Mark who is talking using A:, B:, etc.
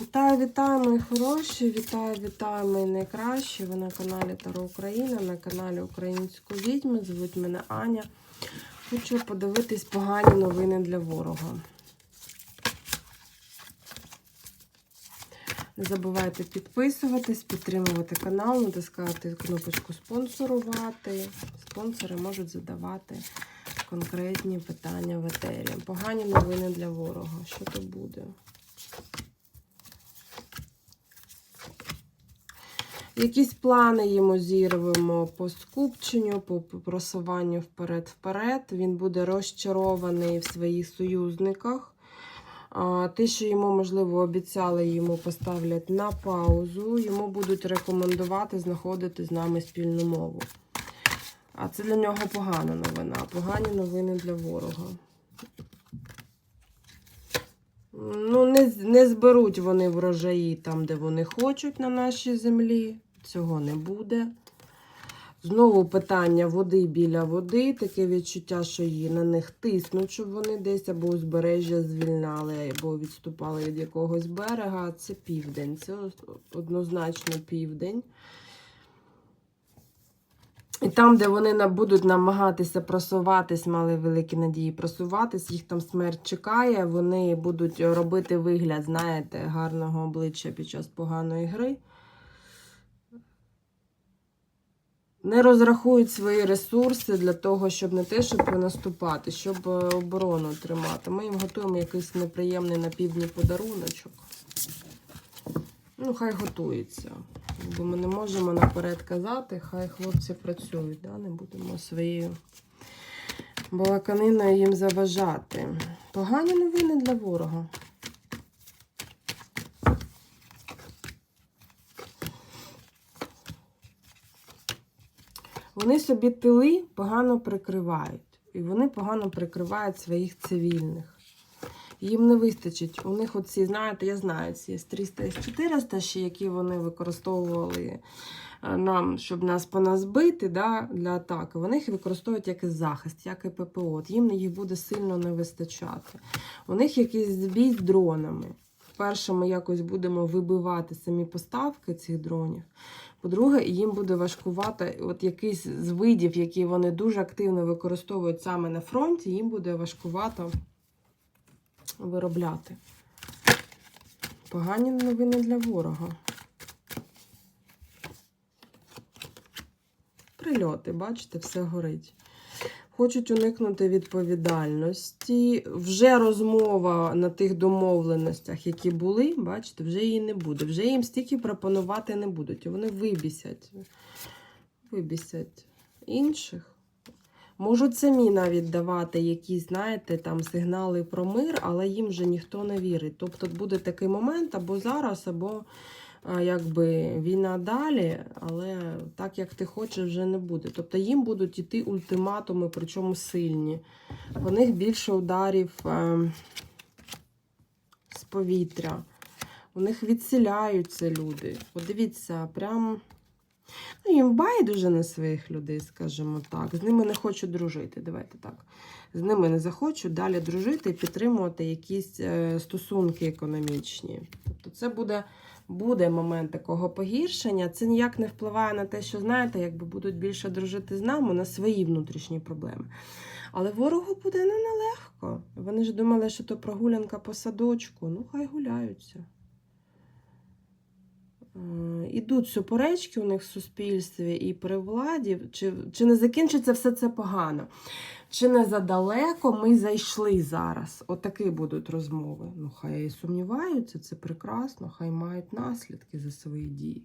A: Вітаю, вітаю, мої хороші! Вітаю, вітаю, мої найкращі! Ви на каналі Таро Україна, на каналі Української відьми. Звуть мене Аня. Хочу подивитись погані новини для ворога. Не забувайте підписуватись, підтримувати канал, натискати кнопочку спонсорувати. Спонсори можуть задавати конкретні питання в етері. Погані новини для ворога. Що то буде? Якісь плани йому зірвемо по скупченню, по просуванню вперед-вперед. Він буде розчарований в своїх союзниках. Те, що йому, можливо, обіцяли, йому поставлять на паузу. Йому будуть рекомендувати знаходити з нами спільну мову. А це для нього погана новина. Погані новини для ворога. Ну, не, не зберуть вони врожаї там, де вони хочуть на нашій землі. Цього не буде. Знову питання води біля води. Таке відчуття, що її на них тиснуть, щоб вони десь або узбережжя звільняли, або відступали від якогось берега. Це південь. Це однозначно південь. І там, де вони будуть намагатися просуватись, мали великі надії просуватись, їх там смерть чекає, вони будуть робити вигляд, знаєте, гарного обличчя під час поганої гри. Не розрахують свої ресурси для того, щоб не те, щоб наступати, щоб е, оборону тримати. Ми їм готуємо якийсь неприємний на півдні подаруночок. Ну, хай готується. Бо ми не можемо наперед казати, хай хлопці працюють, да? не будемо своєю балаканиною їм заважати. Погані новини для ворога. Вони собі тили погано прикривають. І вони погано прикривають своїх цивільних. Їм не вистачить. У них оці, знаєте, я знаю, ці С-300, С-400, ще які вони використовували е, нам, щоб нас по нас бити да, для атаки. Вони їх використовують як і захист, як і ППО. От Їм їх буде сильно не вистачати. У них якийсь збій з дронами. Вперше ми якось будемо вибивати самі поставки цих дронів. По-друге, їм буде важкувато, от якийсь з видів, які вони дуже активно використовують саме на фронті, їм буде важкувато виробляти. Погані новини для ворога. Прильоти, бачите, все горить. Хочуть уникнути відповідальності. Вже розмова на тих домовленостях, які були, бачите, вже її не буде. Вже їм стільки пропонувати не будуть. Вони вибісять. Вибісять інших. Можуть самі навіть давати якісь, знаєте, там сигнали про мир, але їм вже ніхто не вірить. Тобто буде такий момент або зараз, або якби війна далі, але так як ти хочеш, вже не буде. Тобто їм будуть іти ультиматуми, причому сильні. У них більше ударів е, з повітря. У них відселяються люди. Подивіться, прям. Ну, їм байдуже на своїх людей, скажімо так. З ними не хочу дружити. Давайте так. З ними не захочу далі дружити і підтримувати якісь е, стосунки економічні. Тобто це буде, буде момент такого погіршення. Це ніяк не впливає на те, що, знаєте, якби будуть більше дружити з нами на свої внутрішні проблеми. Але ворогу буде не нелегко. Вони ж думали, що то прогулянка по садочку. Ну, хай гуляються. Е, Ідуть суперечки у них в суспільстві і при владі. Чи, чи не закінчиться все це погано? Чи не задалеко ми зайшли зараз? Отакі будуть розмови. Ну, хай сумніваються, це прекрасно, хай мають наслідки за свої дії.